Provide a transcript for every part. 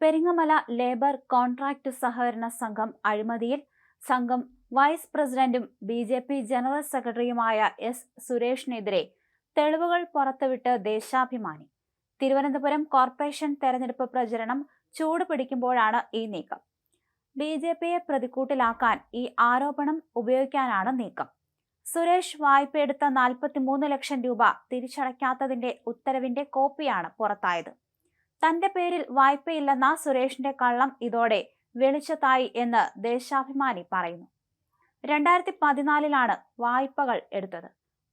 Peringamala labour contract സഹകരണ സംഘം അഴിമതിയിൽ. സംഘം വൈസ് പ്രസിഡന്റും ബി ജെ പി ജനറൽ സെക്രട്ടറിയുമായ എസ് സുരേഷിനെതിരെ തെളിവുകൾ പുറത്തുവിട്ട് ദേശാഭിമാനി. തിരുവനന്തപുരം കോർപ്പറേഷൻ തെരഞ്ഞെടുപ്പ് പ്രചരണം ചൂടുപിടിക്കുമ്പോഴാണ് ഈ നീക്കം. ബി ജെ പിയെ പ്രതിക്കൂട്ടിലാക്കാൻ ഈ ആരോപണം ഉപയോഗിക്കാനാണ് നീക്കം. സുരേഷ് വായ്പയെടുത്ത നാൽപ്പത്തിമൂന്ന് ലക്ഷം രൂപ തിരിച്ചടയ്ക്കാത്തതിന്റെ ഉത്തരവിന്റെ കോപ്പിയാണ് പുറത്തായത്. തന്റെ പേരിൽ വായ്പയില്ലെന്ന സുരേഷിന്റെ കള്ളം ഇതോടെ വെളിച്ചത്തായി എന്ന് ദേശാഭിമാനി പറയുന്നു. രണ്ടായിരത്തി പതിനാലിലാണ് വായ്പകൾ എടുത്തത്.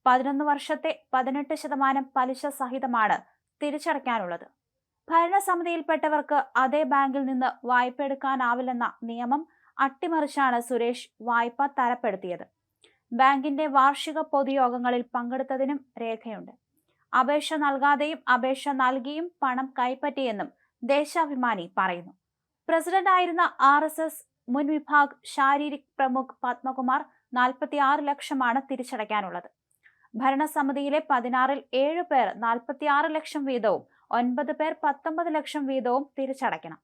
പതിനൊന്ന് വർഷത്തെ പതിനെട്ട് ശതമാനം പലിശ സഹിതമാണ് തിരിച്ചടയ്ക്കാനുള്ളത്. ഭരണസമിതിയിൽപ്പെട്ടവർക്ക് അതേ ബാങ്കിൽ നിന്ന് വായ്പ എടുക്കാനാവില്ലെന്ന നിയമം അട്ടിമറിച്ചാണ് സുരേഷ് വായ്പ തരപ്പെടുത്തിയത്. ബാങ്കിന്റെ വാർഷിക പൊതുയോഗങ്ങളിൽ പങ്കെടുത്തതിനും രേഖയുണ്ട്. അപേക്ഷ നൽകാതെയും അപേക്ഷ നൽകിയും പണം കൈപ്പറ്റിയെന്നും ദേശാഭിമാനി പറയുന്നു. പ്രസിഡന്റായിരുന്ന ആർ എസ് എസ് മുൻ വിഭാഗ് ശാരീരിക് പ്രമുഖ് പത്മകുമാർ നാൽപ്പത്തി ആറ് ലക്ഷമാണ് തിരിച്ചടയ്ക്കാനുള്ളത്. ഭരണസമിതിയിലെ പതിനാറിൽ ഏഴ് പേർ നാൽപ്പത്തിയാറ് ലക്ഷം വീതവും ഒൻപത് പേർ പത്തൊമ്പത് ലക്ഷം വീതവും തിരിച്ചടയ്ക്കണം.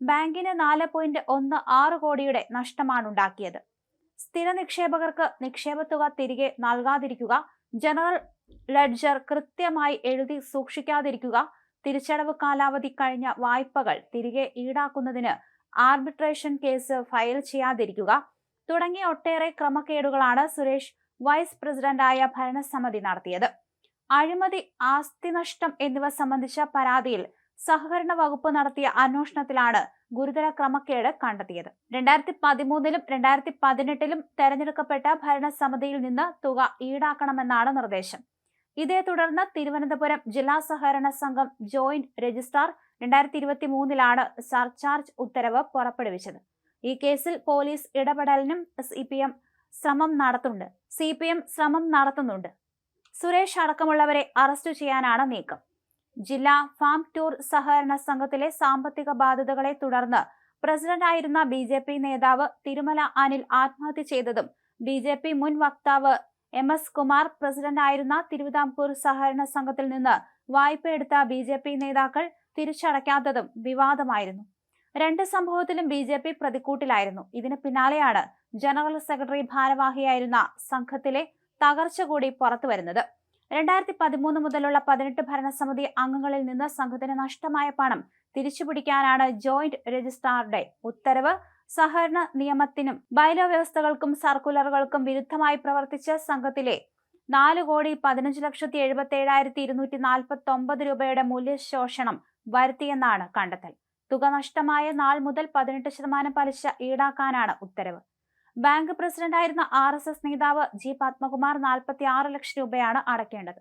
ബാങ്കിന് നാല് പോയിന്റ് ഒന്ന് ആറ് കോടിയുടെ നഷ്ടമാണ് ഉണ്ടാക്കിയത് സ്ഥിര നിക്ഷേപകർക്ക് നിക്ഷേപ തുക തിരികെ നൽകാതിരിക്കുക ജനറൽ ലെഡ്ജർ കൃത്യമായി എഴുതി സൂക്ഷിക്കാതിരിക്കുക. തിരിച്ചടവ് കാലാവധി കഴിഞ്ഞ വായ്പകൾ തിരികെ ഈടാക്കുന്നതിന് ആർബിട്രേഷൻ കേസ് ഫയൽ ചെയ്യാതിരിക്കുക. തുടങ്ങിയ ഒട്ടേറെ ക്രമക്കേടുകളാണ് സുരേഷ് വൈസ് പ്രസിഡന്റായ ഭരണസമിതി നടത്തിയത്. അഴിമതി ആസ്തി നഷ്ടം എന്നിവ സംബന്ധിച്ച പരാതിയിൽ സഹകരണ വകുപ്പ് നടത്തിയ അന്വേഷണത്തിലാണ് ഗുരുതര ക്രമക്കേട് കണ്ടെത്തിയത്. രണ്ടായിരത്തി പതിമൂന്നിലും രണ്ടായിരത്തി പതിനെട്ടിലും തെരഞ്ഞെടുക്കപ്പെട്ട ഭരണസമിതിയിൽ നിന്ന് തുക ഈടാക്കണമെന്നാണ് നിർദ്ദേശം. ഇതേ തുടർന്ന് തിരുവനന്തപുരം ജില്ലാ സഹകരണ സംഘം ജോയിന്റ് രജിസ്ട്രാർ രണ്ടായിരത്തി ഇരുപത്തി മൂന്നിലാണ് സർചാർജ് ഉത്തരവ് പുറപ്പെടുവിച്ചത്. ഈ കേസിൽ പോലീസ് ഇടപെടലിനും സി പി എം ശ്രമം നടത്തുന്നുണ്ട്. സി പി എം ശ്രമം നടത്തുന്നുണ്ട്. സുരേഷ് അടക്കമുള്ളവരെ അറസ്റ്റ് ചെയ്യാനാണ് നീക്കം. ജില്ലാ ഫാം ടൂർ സഹകരണ സംഘത്തിലെ സാമ്പത്തിക ബാധ്യതകളെ തുടർന്ന് പ്രസിഡന്റായിരുന്ന ബി ജെ പി നേതാവ് തിരുമല അനിൽ ആത്മഹത്യ ചെയ്തതും ബി ജെ പി മുൻ വക്താവ് എം എസ് കുമാർ പ്രസിഡന്റായിരുന്ന തിരുവിതാംകൂർ സഹകരണ സംഘത്തിൽ നിന്ന് വായ്പയെടുത്ത ബി ജെ പി നേതാക്കൾ തിരിച്ചടയ്ക്കാത്തതും വിവാദമായിരുന്നു. രണ്ട് സംഭവത്തിലും ബി ജെ പി പ്രതിക്കൂട്ടിലായിരുന്നു. ഇതിന് പിന്നാലെയാണ് ജനറൽ സെക്രട്ടറി ഭാരവാഹിയായിരുന്ന സംഘത്തിലെ തകർച്ച കൂടി പുറത്തുവരുന്നത് രണ്ടായിരത്തി പതിമൂന്ന് മുതലുള്ള പതിനെട്ട് ഭരണസമിതി അംഗങ്ങളിൽ നിന്ന് സംഘത്തിന് നഷ്ടമായ പണം തിരിച്ചുപിടിക്കാനാണ് ജോയിന്റ് രജിസ്ട്രാറുടെ ഉത്തരവ്. സഹകരണ നിയമത്തിനും ബൈലോ വ്യവസ്ഥകൾക്കും സർക്കുലറുകൾക്കും വിരുദ്ധമായി പ്രവർത്തിച്ച സംഘത്തിലെ നാല് കോടി പതിനഞ്ച് ലക്ഷത്തി എഴുപത്തി ഏഴായിരത്തി ഇരുന്നൂറ്റി നാൽപ്പത്തി ഒമ്പത് രൂപയുടെ മൂല്യശോഷണം വരുത്തിയെന്നാണ് കണ്ടെത്തൽ. തുക നഷ്ടമായ നാൾ മുതൽ പതിനെട്ട് ശതമാനം പലിശ ഈടാക്കാനാണ് ഉത്തരവ്. ബാങ്ക് പ്രസിഡന്റായിരുന്ന ആർ എസ് എസ് നേതാവ് ജി പത്മകുമാർ നാൽപ്പത്തി ആറ് ലക്ഷം രൂപയാണ് അടയ്ക്കേണ്ടത്.